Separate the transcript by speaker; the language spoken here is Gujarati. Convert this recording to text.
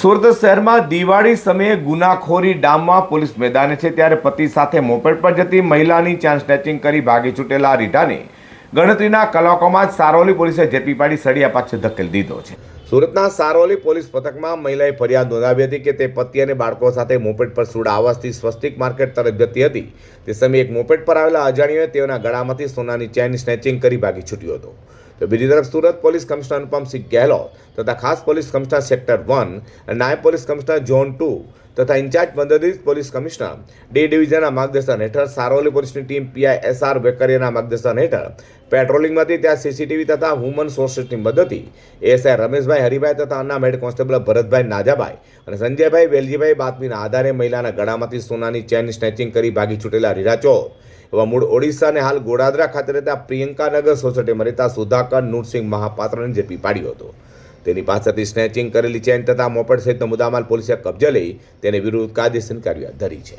Speaker 1: સુરત શહેરમાં દિવાળી સમયે ગુનાખોરી ડામમાં પોલીસ મેદાને છે ત્યારે પતિ સાથે મોપેડ પર જતી મહિલાની ચેન સ્નેચિંગ કરી ભાગી છૂટેલા રીટાને ગણતરીના કલાકોમાં જ સારોલી પોલીસે ઝડપી પાડી સળિયા પાછળ ધકેલી દીધો છે. સુરતના સારોલી પોલીસ પથકમાં મહિલાએ ફરિયાદ નોંધાવી હતી કે તે પતિ અને બાળકો સાથે મોપેડ પર સુડા આવાસથી સ્વસ્તિક માર્કેટ તરફ જતી હતી. તે સમયે એક મોપેડ પર આવેલા અજાણ્યોએ તેઓના ગળામાંથી સોનાની ચેન સ્નેચિંગ કરી ભાગી છૂટ્યો હતો. તો બીજી તરફ સુરત પોલીસ કમિશનર અનુપમસિંહ ગેહલોત તથા ખાસ પોલીસ કમિશનર સેક્ટર વન અને નાયબ પોલીસ કમિશનર ઝોન ટુ તથા ઇન્ચાર્જ મદદનીશ પોલીસ કમિશનર ડી ડિવિઝનના માર્ગદર્શન હેઠળ સારોલી પોલીસની ટીમ પીઆઈ એસઆર વેકરિયાના માર્ગદર્શન હેઠળ પેટ્રોલિંગમાંથી ત્યાં સીસીટીવી તથા હ્યુમન સોર્સેસની મદદથી એએસઆઈ રમેશભાઈ હરિભાઈ તથા અન્ના હેડ કોન્સ્ટેબલ ભરતભાઈ નાજાભાઈ અને સંજયભાઈ વેલજીભાઈ બાતમીના આધારે મહિલાના ગળામાંથી સોનાની ચેન સ્નેચિંગ કરી ભાગી છૂટેલા રીરાચો એવા મૂળ ઓડિશા અને હાલ ગોડાદરા ખાતે રહેતા પ્રિયંકાનગર સોસાયટીમાં રહેતા સુધાકર નૂરસિંહ મહાપાત્રને ઝડપી પાડ્યો હતો. તેની પાસેથી સ્નેચિંગ કરેલી ચેન તથા મોપેડ સહિતનો મુદ્દામાલ પોલીસે કબજે લઈ તેની વિરુદ્ધ કાયદેસરની કાર્યવાહી ધરી છે.